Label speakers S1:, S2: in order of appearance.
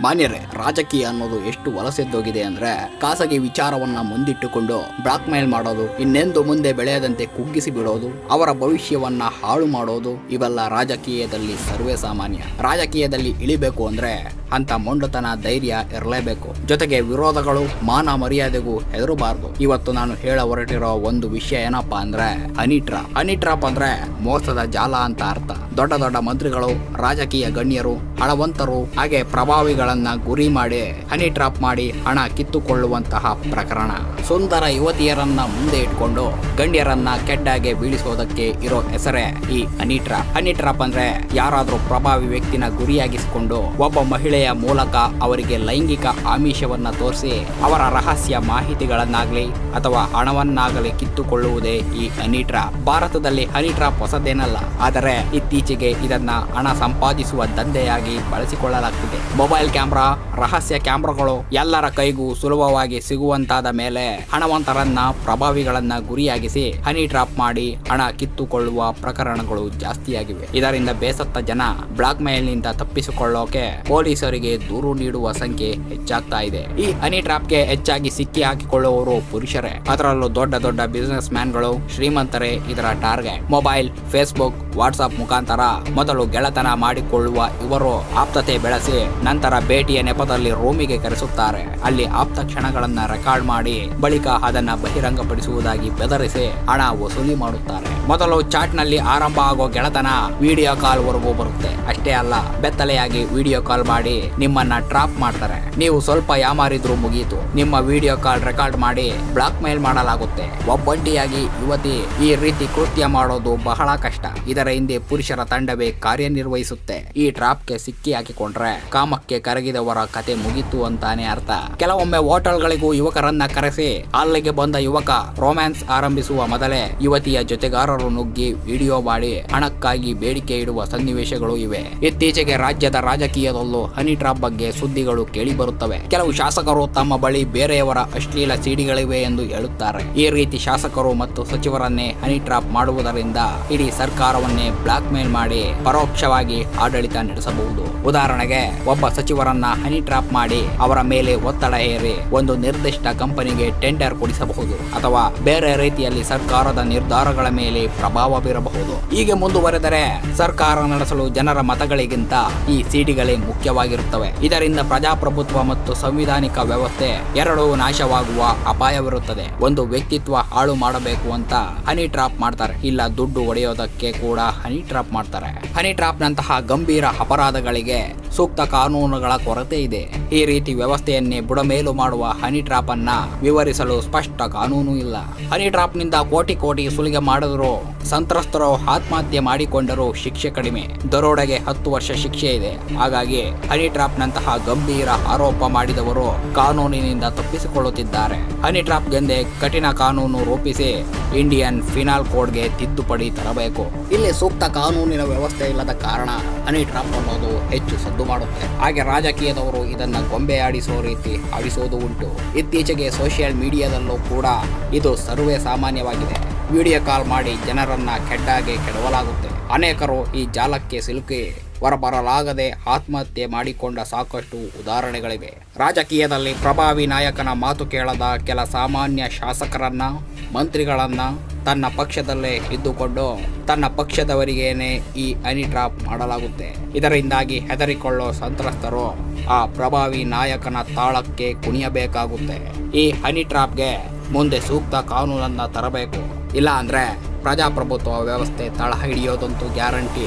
S1: ಮಾನ್ಯರೇ, ರಾಜಕೀಯ ಅನ್ನೋದು ಎಷ್ಟು ವಲಸೆದ್ದೋಗಿದೆ ಅಂದ್ರೆ ಖಾಸಗಿ ವಿಚಾರವನ್ನ ಮುಂದಿಟ್ಟುಕೊಂಡು ಬ್ಲಾಕ್ ಮೇಲ್ ಮಾಡೋದು, ಇನ್ನೆಂದು ಮುಂದೆ ಬೆಳೆಯದಂತೆ ಕುಗ್ಗಿಸಿ ಬಿಡೋದು, ಅವರ ಭವಿಷ್ಯವನ್ನ ಹಾಳು ಮಾಡೋದು, ಇವೆಲ್ಲ ರಾಜಕೀಯದಲ್ಲಿ ಸರ್ವೇ ಸಾಮಾನ್ಯ. ರಾಜಕೀಯದಲ್ಲಿ ಇಳಿಬೇಕು ಅಂದ್ರೆ ಅಂತ ಮೊಂಡತನ ಧೈರ್ಯ ಇರಲೇಬೇಕು. ಜೊತೆಗೆ ವಿರೋಧಗಳು, ಮಾನ ಮರ್ಯಾದೆಗೂ ಹೆದರಬಾರದು. ಇವತ್ತು ನಾನು ಹೇಳ ಹೊರಟಿರೋ ಒಂದು ವಿಷಯ ಏನಪ್ಪಾ ಅಂದ್ರೆ ಹನಿ ಅನಿಟ್ರಾಪ್ ಅಂದ್ರೆ ಮೋಸದ ಜಾಲ ಅಂತ ಅರ್ಥ. ದೊಡ್ಡ ದೊಡ್ಡ ಮಂತ್ರಿಗಳು, ರಾಜಕೀಯ ಗಣ್ಯರು ಹಣವಂತರು ಹಾಗೆ ಪ್ರಭಾವಿಗಳನ್ನ ಗುರಿ ಮಾಡಿ ಹನಿ ಟ್ರಾಪ್ ಮಾಡಿ ಹಣ ಕಿತ್ತುಕೊಳ್ಳುವಂತಹ ಪ್ರಕರಣ. ಸುಂದರ ಯುವತಿಯರನ್ನ ಮುಂದೆ ಇಟ್ಕೊಂಡು ಗಂಡ್ಯರನ್ನ ಕೆಡ್ಡಾಗೆ ಬೀಳಿಸೋದಕ್ಕೆ ಇರೋ ಹೆಸರೇ ಈ ಹನಿ ಟ್ರಾಪ್ ಹನಿ ಟ್ರಾಪ್ ಅಂದ್ರೆ ಯಾರಾದ್ರೂ ಪ್ರಭಾವಿ ವ್ಯಕ್ತಿನ ಗುರಿಯಾಗಿಸಿಕೊಂಡು ಒಬ್ಬ ಮಹಿಳೆಯ ಮೂಲಕ ಅವರಿಗೆ ಲೈಂಗಿಕ ಆಮಿಷವನ್ನ ತೋರಿಸಿ ಅವರ ರಹಸ್ಯ ಮಾಹಿತಿಗಳನ್ನಾಗ್ಲಿ ಅಥವಾ ಹಣವನ್ನಾಗಲಿ ಕಿತ್ತುಕೊಳ್ಳುವುದೇ ಈ ಹನಿ ಟ್ರಾಪ್ ಭಾರತದಲ್ಲಿ ಹನಿ ಟ್ರಾಪ್ ಹೊಸದೇನಲ್ಲ, ಆದರೆ ಇತ್ತೀಚೆಗೆ ಇದನ್ನ ಹಣ ಸಂಪಾದಿಸುವ ದಂಧೆಯಾಗಿ ಬಳಸಿಕೊಳ್ಳಲಾಗ್ತಿದೆ. ಮೊಬೈಲ್ ಕ್ಯಾಮ್ರಾ, ರಹಸ್ಯ ಕ್ಯಾಮ್ರಾಗಳು ಎಲ್ಲರ ಕೈಗೂ ಸುಲಭವಾಗಿ ಸಿಗುವಂತಾದ ಮೇಲೆ ಹಣವಂತರನ್ನ, ಪ್ರಭಾವಿಗಳನ್ನ ಗುರಿಯಾಗಿಸಿ ಹನಿ ಟ್ರಾಪ್ ಮಾಡಿ ಹಣ ಕಿತ್ತುಕೊಳ್ಳುವ ಪ್ರಕರಣಗಳು ಜಾಸ್ತಿಯಾಗಿವೆ. ಇದರಿಂದ ಬೇಸತ್ತ ಜನ ಬ್ಲಾಕ್ ಮೇಲ್ನಿಂದ ತಪ್ಪಿಸಿಕೊಳ್ಳೋಕೆ ಪೊಲೀಸರಿಗೆ ದೂರು ನೀಡುವ ಸಂಖ್ಯೆ ಹೆಚ್ಚಾಗ್ತಾ ಇದೆ. ಈ ಹನಿ ಟ್ರಾಪ್ಗೆ ಹೆಚ್ಚಾಗಿ ಸಿಕ್ಕಿ ಹಾಕಿಕೊಳ್ಳುವವರು ಪುರುಷರೇ. ಅದರಲ್ಲೂ ದೊಡ್ಡ ದೊಡ್ಡ ಬಿಸಿನೆಸ್ ಮ್ಯಾನ್ಗಳು, ಶ್ರೀಮಂತರೇ ಇದರ ಟಾರ್ಗೆಟ್. ಮೊಬೈಲ್, ಫೇಸ್ಬುಕ್ ವಾಟ್ಸ್ಆಪ್ ಮುಖಾಂತರ ಮೊದಲು ಗೆಳೆತನ ಮಾಡಿಕೊಳ್ಳುವ ಇವರು ಆಪ್ತತೆ ಬೆಳೆಸಿ ನಂತರ ಭೇಟಿಯ ನೆಪದಲ್ಲಿ ರೂಮಿಗೆ ಕರೆಸುತ್ತಾರೆ. ಅಲ್ಲಿ ಆಪ್ತ ಕ್ಷಣಗಳನ್ನ ರೆಕಾರ್ಡ್ ಮಾಡಿ, ಬಳಿಕ ಅದನ್ನ ಬಹಿರಂಗಪಡಿಸುವುದಾಗಿ ಬೆದರಿಸಿ ಹಣ ವಸೂಲಿ ಮಾಡುತ್ತಾರೆ. ಮೊದಲು ಚಾಟ್ನಲ್ಲಿ ಆರಂಭ ಆಗೋ ಗೆಳತನ ವಿಡಿಯೋ ಕಾಲ್ ವರೆಗೂ ಬರುತ್ತೆ. ಅಷ್ಟೇ ಅಲ್ಲ, ಬೆತ್ತಲೆಯಾಗಿ ವಿಡಿಯೋ ಕಾಲ್ ಮಾಡಿ ನಿಮ್ಮನ್ನ ಟ್ರಾಪ್ ಮಾಡ್ತಾರೆ. ನೀವು ಸ್ವಲ್ಪ ಯಾಮಾರಿದ್ರು ಮುಗಿಯಿತು ನಿಮ್ಮ ವಿಡಿಯೋ ಕಾಲ್ ರೆಕಾರ್ಡ್ ಮಾಡಿ ಬ್ಲಾಕ್ ಮೇಲ್ ಮಾಡಲಾಗುತ್ತೆ. ಒಬ್ಬಂಟಿಯಾಗಿ ಯುವತಿ ಈ ರೀತಿ ಕೃತ್ಯ ಮಾಡೋದು ಬಹಳ ಕಷ್ಟ. ಇದರ ಹಿಂದೆ ಪುರುಷರ ತಂಡವೇ ಕಾರ್ಯನಿರ್ವಹಿಸುತ್ತೆ. ಈ ಟ್ರಾಪ್ಗೆ ಸಿಕ್ಕಿ ಹಾಕಿಕೊಂಡ್ರೆ ಕಾಮಕ್ಕೆ ಕರಗಿದವರ ಕತೆ ಮುಗಿತು ಅಂತಾನೆ ಅರ್ಥ. ಕೆಲವೊಮ್ಮೆ ಹೋಟೆಲ್ಗಳಿಗೂ ಯುವಕರನ್ನ ಕರೆಸಿ ಅಲ್ಲಿಗೆ ಬಂದ ಯುವಕ ರೊಮ್ಯಾನ್ಸ್ ಆರಂಭಿಸುವ ಮೊದಲೇ ಯುವತಿಯ ಜೊತೆಗಾರರು ನುಗ್ಗಿ ವಿಡಿಯೋ ಮಾಡಿ ಹಣಕ್ಕಾಗಿ ಬೇಡಿಕೆ ಇಡುವ ಸನ್ನಿವೇಶಗಳು ಇವೆ. ಇತ್ತೀಚೆಗೆ ರಾಜ್ಯದ ರಾಜಕೀಯದಲ್ಲೂ ಹನಿ ಟ್ರಾಪ್ ಬಗ್ಗೆ ಸುದ್ದಿಗಳು ಕೇಳಿ ಬರುತ್ತವೆ ಕೆಲವು ಶಾಸಕರು ತಮ್ಮ ಬಳಿ ಬೇರೆಯವರ ಅಶ್ಲೀಲ ಸಿಡಿಗಳಿವೆ ಎಂದು ಹೇಳುತ್ತಾರೆ. ಈ ರೀತಿ ಶಾಸಕರು ಮತ್ತು ಸಚಿವರನ್ನೇ ಹನಿ ಟ್ರಾಪ್ ಮಾಡುವುದರಿಂದ ಇಡೀ ಸರ್ಕಾರವನ್ನೇ ಬ್ಲಾಕ್ ಮೇಲ್ ಮಾಡಿ ಪರೋಕ್ಷವಾಗಿ ಆಡಳಿತ ನಡೆಸಬಹುದು. ಉದಾಹರಣೆಗೆ, ಒಬ್ಬ ಸಚಿವರನ್ನ ಹನಿ ಟ್ರಾಪ್ ಮಾಡಿ ಅವರ ಮೇಲೆ ಒತ್ತಡ ಹೇರಿ ಒಂದು ನಿರ್ದಿಷ್ಟ ಕಂಪನಿಗೆ ಟೆಂಡರ್ ಕೊಡಿಸಬಹುದು ಅಥವಾ ಬೇರೆ ರೀತಿಯಲ್ಲಿ ಸರ್ಕಾರದ ನಿರ್ಧಾರಗಳ ಮೇಲೆ ಪ್ರಭಾವ ಬೀರಬಹುದು. ಹೀಗೆ ಮುಂದುವರೆದರೆ ಸರ್ಕಾರ ನಡೆಸಲು ಜನರ ಮತಗಳಿಗಿಂತ ಈ ಸಿಡಿಗಳೇ ಮುಖ್ಯವಾಗಿರುತ್ತವೆ. ಇದರಿಂದ ಪ್ರಜಾಪ್ರಭುತ್ವ ಮತ್ತು ಸಂವಿಧಾನಿಕ ವ್ಯವಸ್ಥೆ ಎರಡೂ ನಾಶವಾಗುವ ಅಪಾಯವಿರುತ್ತದೆ. ಒಂದು ವ್ಯಕ್ತಿತ್ವ ಹಾಳು ಮಾಡಬೇಕು ಅಂತ ಹನಿ ಟ್ರಾಪ್ ಮಾಡ್ತಾರೆ. ಇಲ್ಲ ದುಡ್ಡು ಒಡೆಯೋದಕ್ಕೆ ಕೂಡ ಹನಿ ಟ್ರಾಪ್ ಮಾಡ್ತಾರೆ. ಹನಿ ಟ್ರಾಪ್ ನಂತಹ ಗಂಭೀರ ಅಪರಾಧಗಳಿಗೆ ಸೂಕ್ತ ಕಾನೂನುಗಳ ಕೊರತೆ ಇದೆ. ಈ ರೀತಿ ವ್ಯವಸ್ಥೆಯನ್ನೇ ಬುಡಮೇಲು ಮಾಡುವ ಹನಿ ಟ್ರಾಪ್ ಅನ್ನ ವಿವರಿಸಲು ಸ್ಪಷ್ಟ ಕಾನೂನು ಇಲ್ಲ. ಹನಿ ಟ್ರಾಪ್ನಿಂದ ಕೋಟಿ ಕೋಟಿ ಸುಲಿಗೆ ಮಾಡಿದ್ರು ಸಂತ್ರಸ್ತರು ಆತ್ಮಹತ್ಯೆ ಮಾಡಿಕೊಂಡರೂ ಶಿಕ್ಷೆ ಕಡಿಮೆ. ದರೋಡೆಗೆ ಹತ್ತು ವರ್ಷ ಶಿಕ್ಷೆ ಇದೆ. ಹಾಗಾಗಿ ಹನಿ ಟ್ರಾಪ್ ನಂತಹ ಗಂಭೀರ ಆರೋಪ ಮಾಡಿದವರು ಕಾನೂನಿನಿಂದ ತಪ್ಪಿಸಿಕೊಳ್ಳುತ್ತಿದ್ದಾರೆ. ಹನಿ ಟ್ರಾಪ್ ಗೆಂದೆ ಕಠಿಣ ಕಾನೂನು ರೂಪಿಸಿ ಇಂಡಿಯನ್ ಫಿನಾಲ್ ಕೋಡ್ಗೆ ತಿದ್ದುಪಡಿ ತರಬೇಕು. ಇಲ್ಲಿ ಸೂಕ್ತ ಕಾನೂನಿನ ವ್ಯವಸ್ಥೆ ಇಲ್ಲದ ಕಾರಣ ಹನಿ ಟ್ರಾಪ್ ಅನ್ನೋದು ಹೆಚ್ಚು ಸದ್ದು ಮಾಡುತ್ತೆ ಹಾಗೆ ರಾಜಕೀಯದವರು ಇದನ್ನ ಗೊಂಬೆ ಆಡಿಸೋ ರೀತಿ ಆಡಿಸೋದು ಉಂಟು. ಇತ್ತೀಚೆಗೆ ಸೋಷಿಯಲ್ ಮೀಡಿಯಾದಲ್ಲೂ ಕೂಡ ಇದು ಸರ್ವೇ ಸಾಮಾನ್ಯವಾಗಿದೆ. ವಿಡಿಯೋ ಕಾಲ್ ಮಾಡಿ ಜನರನ್ನ ಕೆಟ್ಟಾಗಿ ಕೆಡವಲಾಗುತ್ತೆ. ಅನೇಕರು ಈ ಜಾಲಕ್ಕೆ ಸಿಲುಕಿ ಹೊರಬರಲಾಗದೆ ಆತ್ಮಹತ್ಯೆ ಮಾಡಿಕೊಂಡ ಸಾಕಷ್ಟು ಉದಾಹರಣೆಗಳಿವೆ. ರಾಜಕೀಯದಲ್ಲಿ ಪ್ರಭಾವಿ ನಾಯಕನ ಮಾತು ಕೇಳದ ಕೆಲ ಸಾಮಾನ್ಯ ಶಾಸಕರನ್ನ, ಮಂತ್ರಿಗಳನ್ನ ತನ್ನ ಪಕ್ಷದಲ್ಲೇ ಇದ್ದುಕೊಂಡು ತನ್ನ ಪಕ್ಷದವರಿಗೇನೆ ಈ ಹನಿ ಡ್ರಾಪ್ ಮಾಡಲಾಗುತ್ತೆ. ಇದರಿಂದಾಗಿ ಹೆದರಿಕೊಳ್ಳೋ ಸಂತ್ರಸ್ತರು ಆ ಪ್ರಭಾವಿ ನಾಯಕನ ತಾಳಕ್ಕೆ ಕುಣಿಯಬೇಕಾಗುತ್ತೆ. ಈ ಹನಿ ಟ್ರಾಪ್ಗೆ ಮುಂದೆ ಸೂಕ್ತ ಕಾನೂನನ್ನ ತರಬೇಕು. ಇಲ್ಲ ಅಂದ್ರೆ ಪ್ರಜಾಪ್ರಭುತ್ವ ವ್ಯವಸ್ಥೆ ತಳ ಹಿಡಿಯೋದಂತೂ ಗ್ಯಾರಂಟಿ.